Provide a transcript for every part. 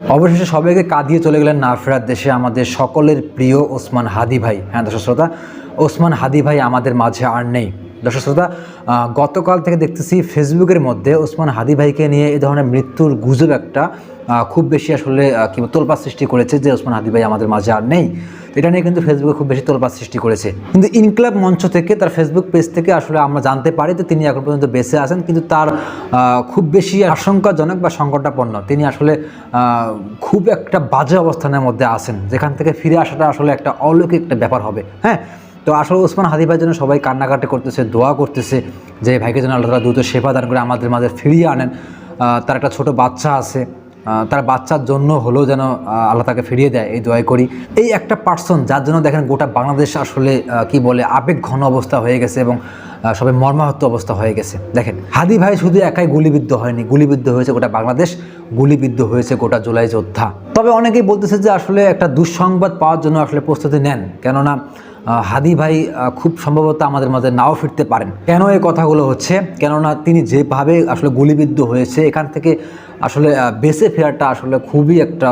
অবশেষে সবাইকে কাঁদিয়ে চলে গেলেন না ফেরার দেশে আমাদের সকলের প্রিয় ওসমান হাদি ভাই। হ্যাঁ দর্শক শ্রোতা, ওসমান হাদি ভাই আমাদের মাঝে আর নেই। দর্শক শ্রোতা গতকাল থেকে দেখতেছি ফেসবুকের মধ্যে ওসমান হাদি ভাইকে নিয়ে এই ধরনের মৃত্যুর গুজব একটা খুব বেশি আসলে কি বলব, সৃষ্টি করেছে যে ওসমান হাদি ভাই আমাদের মাঝে আর নেই। এটা নিয়ে কিন্তু ফেসবুকে খুব বেশি তোলপাড় সৃষ্টি করেছে। কিন্তু ইনক্লাব মঞ্চ থেকে তার ফেসবুক পেজ থেকে আসলে আমরা জানতে পারি যে তিনি এখন পর্যন্ত বেঁচে আছেন কিন্তু তার খুব বেশি আশঙ্কাজনক বা সংকটাপন্ন। তিনি আসলে খুব একটা বাজে অবস্থানের মধ্যে আছেন যেখান থেকে ফিরে আসাটা আসলে একটা অলৌকিক একটা ব্যাপার হবে। হ্যাঁ? তো আসলে ওসমান হাদি ভাইয়ের জন্য সবাই কান্নাকাটি করতেছে, দোয়া করতেছে যে, ভাইকে যেন আল্লাহ দ্রুত সেবা দান করে আমাদের মাঝে ফিরিয়ে আনেন। তার একটা ছোট বাচ্চা আছে তার বাচ্চার জন্য হলেও যেন আল্লাহ তাকে ফিরিয়ে দেয়, এই দোয়াই করি। এই একটা পার্সন যার জন্য দেখেন গোটা বাংলাদেশ আসলে কি বলে, আবেগ ঘন অবস্থা হয়ে গেছে এবং সবাই মর্মাহত অবস্থা হয়ে গেছে। দেখেন, হাদি ভাই শুধু একাই গুলিবিদ্ধ হয়নি, গুলিবিদ্ধ হয়েছে গোটা বাংলাদেশ, গুলিবিদ্ধ হয়েছে গোটা জুলাই যোদ্ধা। তবে অনেকেই বলতেছে যে, আসলে একটা দুঃসংবাদ পাওয়ার জন্য আসলে প্রস্তুতি নেন, কেননা হাদি ভাই খুব সম্ভবত আমাদের মাঝে নাও ফিরতে পারেন। কেন এই কথাগুলো হচ্ছে? কেননা তিনি যেভাবে আসলে গুলিবিদ্ধ হয়েছে, এখান থেকে আসলে বেঁচে ফেরাটা আসলে খুবই একটা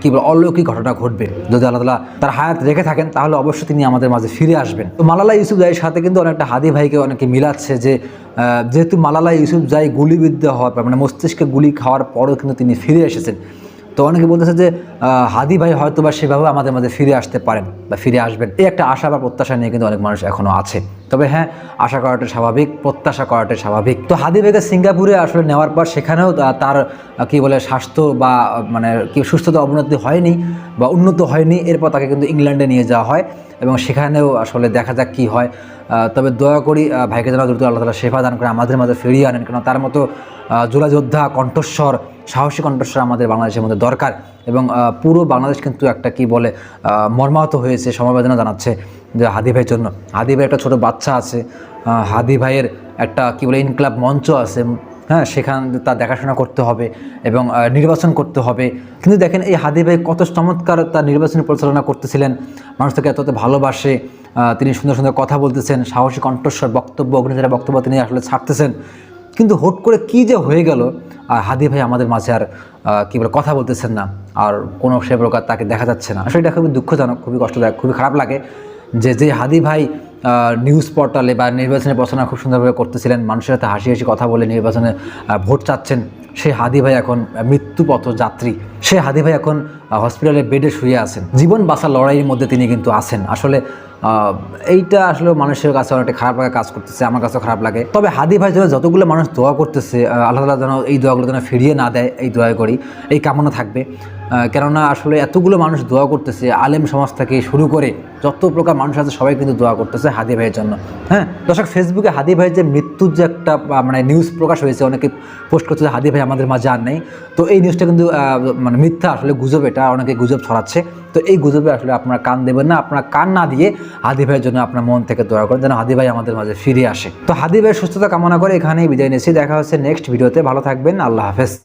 কি বলে, অলৌকিক ঘটনা ঘটবে। যদি আল্লাহ তালা তার হায়াত রেখে থাকেন, তাহলে অবশ্যই তিনি আমাদের মাঝে ফিরে আসবেন। তো মালালা ইউসুফ জাইয়ের সাথে কিন্তু অনেকটা হাদি ভাইকে অনেকে মিলাচ্ছে যে যেহেতু মালালা ইউসুফ জাই গুলিবিদ্ধ হওয়ার পর মানে মস্তিষ্কে গুলি খাওয়ার পরও কিন্তু তিনি ফিরে এসেছেন। তো অনেকে বলতেছে যে হাদি ভাই হয়তো বা সেভাবে আমাদের মাঝে ফিরে আসতে পারেন বা ফিরে আসবেন। এই একটা আশা বা প্রত্যাশা নিয়ে কিন্তু অনেক মানুষ এখনও আছে। তবে হ্যাঁ আশা করাটা স্বাভাবিক, প্রত্যাশা করাটা স্বাভাবিক। তো হাদি ভাইকে সিঙ্গাপুরে আসলে নেওয়ার পর সেখানেও তার কি বলে, স্বাস্থ্য বা মানে কি, সুস্থতা অবনতি হয়নি বা উন্নত হয়নি, এরপর তাকে কিন্তু ইংল্যান্ডে নিয়ে যাওয়া হয় এবং সেখানেও আসলে দেখা যাক কি হয়। তবে দয়া করি ভাইকে যেন দ্রুত আল্লাহ তালা সেবা দান করে আমাদের মাঝে ফিরিয়ে আনেন। কেন তার মতো যোদ্ধা, কণ্ঠস্বর সাহসী কণ্ঠস্বর আমাদের বাংলাদেশের মধ্যে দরকার এবং পুরো বাংলাদেশ কিন্তু একটা কি বলে মর্মাহত হয়েছে, সমবেদনা জানাচ্ছে যে হাদি ভাইয়ের জন্য। হাদি ভাইয়ের একটা ছোটো বাচ্চা আছে হাদি ভাইয়ের একটা কি বলে ইনক্লাব মঞ্চ আছে হ্যাঁ সেখান তার দেখাশোনা করতে হবে এবং নির্বাচন করতে হবে। কিন্তু দেখেন এই হাদি ভাই কত চমৎকার তার নির্বাচনী পরিচালনা করতেছিলেন। মানুষ তাকে এত ভালোবাসে তিনি সুন্দর সুন্দর কথা বলতেছেন, সাহসী কণ্ঠস্বর বক্তব্য অগ্নিচারা বক্তব্য তিনি আসলে ছাড়তেছেন। কিন্তু হুট করে কী যে হয়ে গেল, আর হাদি ভাই আমাদের মাঝে আর কী বলে, কথা বলতেছেন না, আর কোনো সে প্রকার তাকে দেখা যাচ্ছে না। এটা খুবই দুঃখজনক, খুবই কষ্টদায়ক, খুবই খারাপ লাগে যে যে হাদি ভাই নিউজ পোর্টালে বা নির্বাচনের প্রচারণা খুব সুন্দরভাবে করতেছিলেন, মানুষের সাথে হাসি হাসি কথা বলে নির্বাচনে ভোট চাচ্ছেন। সেই হাদি ভাই এখন মৃত্যুপথ যাত্রী। সে হাদি ভাই এখন হসপিটালে বেডে শুয়ে আছেন। জীবন বাঁচার লড়াইয়ের মধ্যে তিনি কিন্তু আছেন। আসলে এইটা আসলে মানুষের কাছে অনেকটা খারাপ লাগা কাজ করতেছে, আমার কাছেও খারাপ লাগে। তবে হাদি ভাই যেন যতগুলো মানুষ দোয়া করতেছে আল্লাহ তালা যেন এই দোয়াগুলো যেন ফিরিয়ে না দেয়, এই দোয়া করি। এই কামনা থাকবে। কেননা আসলে এতগুলো মানুষ দোয়া করতেছে, আলেম সমাজ থেকে শুরু করে যত প্রকার মানুষ আছে সবাই কিন্তু দোয়া করতেছে হাদি ভাইয়ের জন্য। হ্যাঁ? দর্শক ফেসবুকে হাদি ভাইয়ের যে মৃত্যুর যে একটা মানে নিউজ প্রকাশ হয়েছে, অনেকে পোস্ট করছে যে হাদি ভাই আমাদের মাঝে আর নেই। তো এই নিউজটা কিন্তু মানে মিথ্যা আসলে গুজব, এটা অনেকে গুজব ছড়াচ্ছে। তো এই গুজবে আসলে আপনারা কান দেবেন না, আপনারা কান না দিয়ে হাদি ভাইয়ের জন্য আপনার মন থেকে দোয়া করেন যেন হাদি ভাই আমাদের মাঝে ফিরে আসে। তো হাদি ভাইয়ের সুস্থতা কামনা করে এখানেই বিদায় নিয়েছি দেখা হচ্ছে নেক্সট ভিডিওতে ভালো থাকবেন, আল্লাহ হাফেজ।